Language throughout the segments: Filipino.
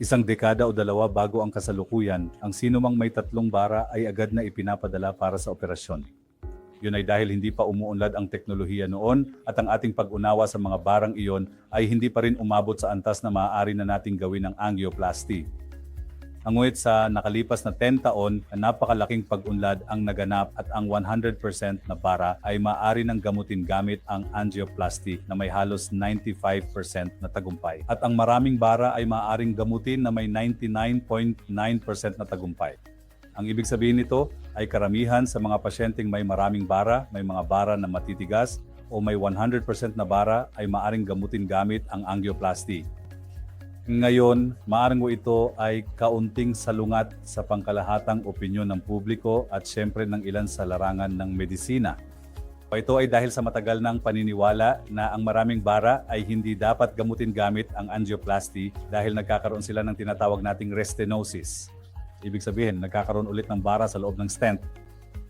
Isang dekada o dalawa bago ang kasalukuyan, ang sinumang may tatlong bara ay agad na ipinapadala para sa operasyon. Yun ay dahil hindi pa umuunlad ang teknolohiya noon at ang ating pag-unawa sa mga barang iyon ay hindi pa rin umabot sa antas na maaari na nating gawin ng angioplasty. Ngunit sa nakalipas na 10 taon, napakalaking pag-unlad ang naganap at ang 100% na bara ay maaari ng gamutin gamit ang angioplasty na may halos 95% na tagumpay. At ang maraming bara ay maaaring gamutin na may 99.9% na tagumpay. Ang ibig sabihin nito ay karamihan sa mga pasyenteng may maraming bara, may mga bara na matitigas o may 100% na bara ay maaring gamutin gamit ang angioplasty. Ngayon, maaring ito ay kaunting salungat sa pangkalahatang opinyon ng publiko at siyempre ng ilan sa larangan ng medisina. Ito ay dahil sa matagal ng paniniwala na ang maraming bara ay hindi dapat gamutin gamit ang angioplasty dahil nagkakaroon sila ng tinatawag nating restenosis. Ibig sabihin, nagkakaroon ulit ng bara sa loob ng stent.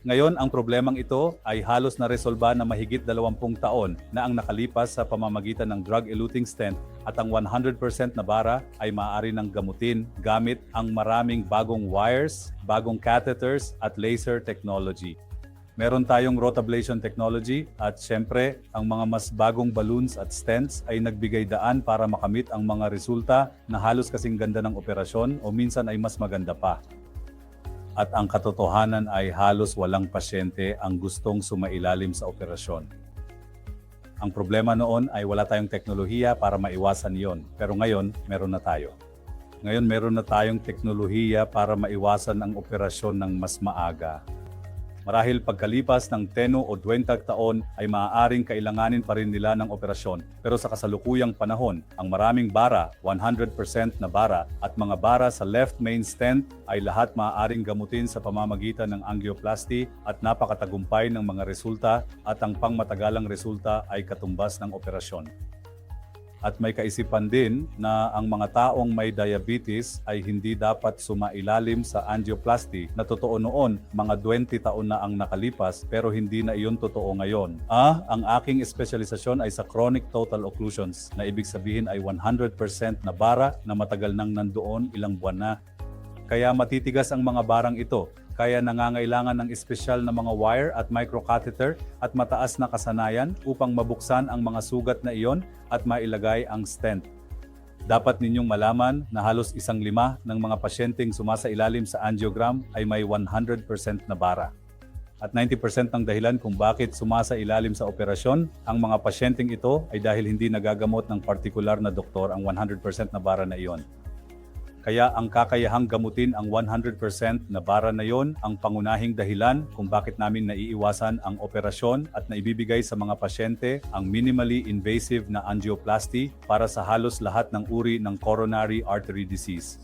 Ngayon, ang problemang ito ay halos na-resolba na mahigit 20 taon na ang nakalipas sa pamamagitan ng drug-eluting stent at ang 100% na bara ay maaari ng gamutin gamit ang maraming bagong wires, bagong catheters at laser technology. Meron tayong rotablation technology at syempre, ang mga mas bagong balloons at stents ay nagbigay daan para makamit ang mga resulta na halos kasing ganda ng operasyon o minsan ay mas maganda pa at ang katotohanan ay halos walang pasyente ang gustong sumailalim sa operasyon. Ang problema noon ay wala tayong teknolohiya para maiwasan yon. Pero ngayon, meron na tayo. Ngayon, meron na tayong teknolohiya para maiwasan ang operasyon ng mas maaga. Marahil pagkalipas ng 10 o 20 taon ay maaaring kailanganin pa rin nila ng operasyon. Pero sa kasalukuyang panahon, ang maraming bara, 100% na bara, at mga bara sa left main stent ay lahat maaaring gamutin sa pamamagitan ng angioplasty at napakatagumpay ng mga resulta at ang pangmatagalang resulta ay katumbas ng operasyon. At may kaisipan din na ang mga taong may diabetes ay hindi dapat sumailalim sa angioplasty na totoo noon mga 20 taon na ang nakalipas pero hindi na iyon totoo ngayon. Ah, ang aking espesyalisasyon ay sa chronic total occlusions na ibig sabihin ay 100% na bara na matagal nang nandoon ilang buwan na. Kaya matitigas ang mga barang ito kaya nangangailangan ng espesyal na mga wire at microcatheter at mataas na kasanayan upang mabuksan ang mga sugat na iyon at mailagay ang stent. Dapat ninyong malaman na halos isang lima ng mga pasyenteng sumasailalim sa angiogram ay may 100% na bara. At 90% ng dahilan kung bakit sumasa ilalim sa operasyon, ang mga pasyenteng ito ay dahil hindi nagagamot ng partikular na doktor ang 100% na bara na iyon. Kaya ang kakayahang gamutin ang 100% na bara na yon ang pangunahing dahilan kung bakit namin naiiwasan ang operasyon at naibibigay sa mga pasyente ang minimally invasive na angioplasty para sa halos lahat ng uri ng coronary artery disease.